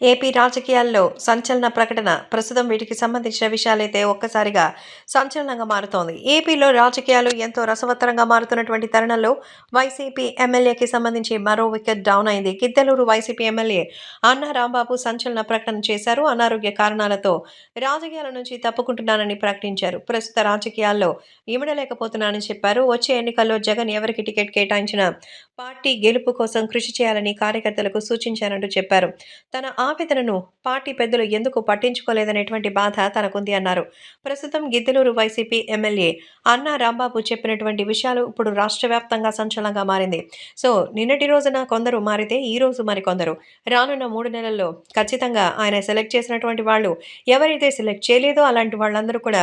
AP రాజకీయాల్లో సంచలన ప్రకటన ప్రస్తుతం వీటికి సంబంధించిన విషయాలైతే ఒక్కసారిగా సంచలనంగా మారుతోంది. ఏపీలో రాజకీయాలు ఎంతో రసవత్తరంగా మారుతున్నటువంటి తరుణంలో వైసీపీ ఎమ్మెల్యేకి సంబంధించి మరో వికెట్ డౌన్ అయింది. గిద్దలూరు వైసీపీ ఎమ్మెల్యే అన్నా రాంబాబు సంచలన ప్రకటన చేశారు. అనారోగ్య కారణాలతో రాజకీయాల నుంచి తప్పుకుంటున్నానని ప్రకటించారు. ప్రస్తుత రాజకీయాల్లో ఇమడలేకపోతున్నానని చెప్పారు. వచ్చే ఎన్నికల్లో జగన్ ఎవరికి టికెట్ కేటాయించినా పార్టీ గెలుపు కోసం కృషి చేయాలని కార్యకర్తలకు సూచించానంటూ చెప్పారు. తన ఆవేదనను పార్టీ పెద్దలు ఎందుకు పట్టించుకోలేదనేటువంటి బాధ తనకుంది అన్నారు. ప్రస్తుతం గిద్దలూరు వైసీపీ ఎమ్మెల్యే అన్నా రాంబాబు చెప్పినటువంటి విషయాలు ఇప్పుడు రాష్ట్ర వ్యాప్తంగా సంచలనంగా మారింది. సో నిన్నటి రోజున కొందరు మారితే ఈ రోజు మరికొందరు రానున్న మూడు నెలల్లో ఖచ్చితంగా ఆయన సెలెక్ట్ చేసినటువంటి వాళ్ళు ఎవరైతే సెలెక్ట్ చేయలేదో అలాంటి వాళ్ళందరూ కూడా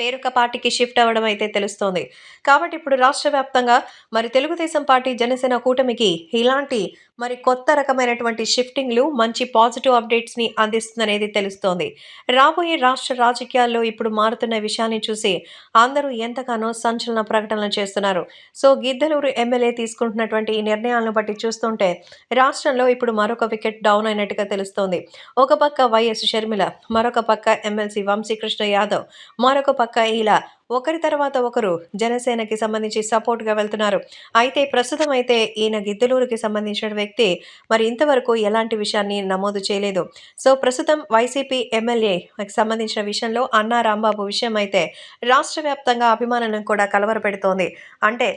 వేరొక పార్టీకి షిఫ్ట్ అవ్వడం అయితే తెలుస్తోంది. కాబట్టి ఇప్పుడు రాష్ట్ర వ్యాప్తంగా మరి తెలుగుదేశం పార్టీ జనసేన కూటమికి ఇలాంటి మరి కొత్త రకమైనటువంటి షిఫ్టింగ్లు మంచి పాజిటివ్ అప్డేట్స్ని అందిస్తుందనేది తెలుస్తోంది. రాబోయే రాష్ట్ర రాజకీయాల్లో ఇప్పుడు మారుతున్న విషయాన్ని చూసి అందరూ ఎంతగానో సంచలన ప్రకటనలు చేస్తున్నారు. సో గిద్దలూరు ఎమ్మెల్యే తీసుకుంటున్నటువంటి ఈ నిర్ణయాలను బట్టి చూస్తుంటే రాష్ట్రంలో ఇప్పుడు మరొక వికెట్ డౌన్ అయినట్టుగా తెలుస్తోంది. ఒక పక్క వైఎస్ షర్మిల మరొక పక్క ఎమ్మెల్సీ వంశీకృష్ణ యాదవ్ మరొక పక్క ఇలా ఒకరి తర్వాత ఒకరు జనసేనకి సంబంధించి సపోర్ట్గా వెళ్తున్నారు. అయితే ప్రస్తుతం అయితే ఈయన గిద్దలూరుకి సంబంధించిన వ్యక్తి. మరి ఇంతవరకు ఎలాంటి విషయాన్ని నమోదు చేయలేదు. సో ప్రస్తుతం వైసీపీ ఎమ్మెల్యేకి సంబంధించిన విషయంలో అన్నా రాంబాబు విషయం అయితే రాష్ట్ర వ్యాప్తంగా అభిమానులను కూడా కలవరపెడుతోంది. అంటే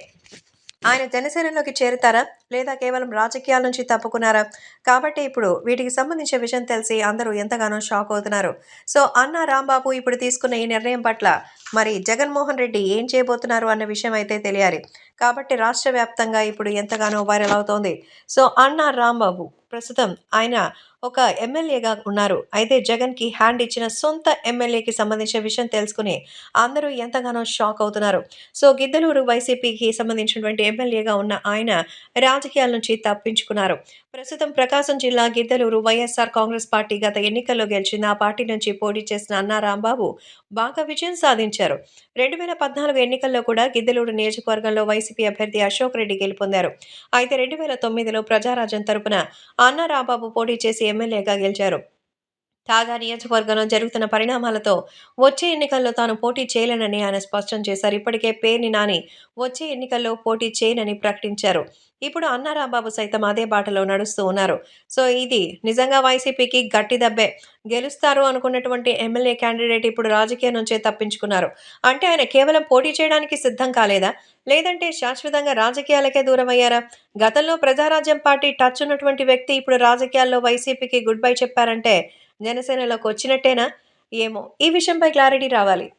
ఆయన జనసేనలోకి చేరుతారా? లేదా కేవలం రాజకీయాల నుంచి తప్పుకున్నారా? కాబట్టి ఇప్పుడు వీటికి సంబంధించిన విషయం తెలిసి అందరూ ఎంతగానో షాక్ అవుతున్నారు. సో అన్న రాంబాబు ఇప్పుడు తీసుకున్న ఈ నిర్ణయం పట్ల మరి జగన్మోహన్ రెడ్డి ఏం చేయబోతున్నారు అన్న విషయం అయితే తెలియాలి. కాబట్టి రాష్ట్ర వ్యాప్తంగా ఇప్పుడు ఎంతగానో వైరల్ అవుతోంది. సో అన్న రాంబాబు ప్రస్తుతం ఆయన ఒక ఎమ్మెల్యేగా ఉన్నారు. అయితే జగన్కి హ్యాండ్ ఇచ్చిన సొంత ఎమ్మెల్యేకి సంబంధించిన విషయం తెలుసుకుని అందరూ ఎంతగానో షాక్ అవుతున్నారు. సో గిద్దలూరు వైసీపీకి సంబంధించినటువంటి ఎమ్మెల్యేగా ఉన్న ఆయన రాజకీయాల నుంచి తప్పించుకున్నారు. ప్రస్తుతం ప్రకాశం జిల్లా గిద్దలూరు వైఎస్ఆర్ కాంగ్రెస్ పార్టీ గత ఎన్నికల్లో గెలిచిన ఆ పార్టీ నుంచి పోటీ చేసిన అన్నా రాంబాబు బాగా విజయం సాధించారు. రెండు వేల పద్నాలుగు ఎన్నికల్లో కూడా గిద్దలూరు నియోజకవర్గంలో వైసీపీ అభ్యర్థి అశోక్ రెడ్డి గెలుపొందారు. అయితే రెండు వేల తొమ్మిదిలో ప్రజారాజ్యం తరపున అన్నారాంబాబు పోటీ చేసి ఎమ్మెల్యేగా గెలిచారు. తాజా నియోజకవర్గంలో జరుగుతున్న పరిణామాలతో వచ్చే ఎన్నికల్లో తాను పోటీ చేయలేనని ఆయన స్పష్టం చేశారు. ఇప్పటికే పేర్ని నాని వచ్చే ఎన్నికల్లో పోటీ చేయనని ప్రకటించారు. ఇప్పుడు అన్నారాంబాబు సైతం అదే బాటలో నడుస్తూ ఉన్నారు. సో ఇది నిజంగా వైసీపీకి గట్టి దెబ్బే. గెలుస్తారు అనుకున్నటువంటి ఎమ్మెల్యే క్యాండిడేట్ ఇప్పుడు రాజకీయం నుంచే తప్పించుకున్నారు. అంటే ఆయన కేవలం పోటీ చేయడానికి సిద్ధం కాలేదా? లేదంటే శాశ్వతంగా రాజకీయాలకే దూరం అయ్యారా గతంలో ప్రజారాజ్యం పార్టీ టచ్ ఉన్నటువంటి వ్యక్తి ఇప్పుడు రాజకీయాల్లో వైసీపీకి గుడ్ బై చెప్పారంటే జనసేనలోకి వచ్చినట్టేనా? ఏమో. ఈ విషయంపై క్లారిటీ రావాలి.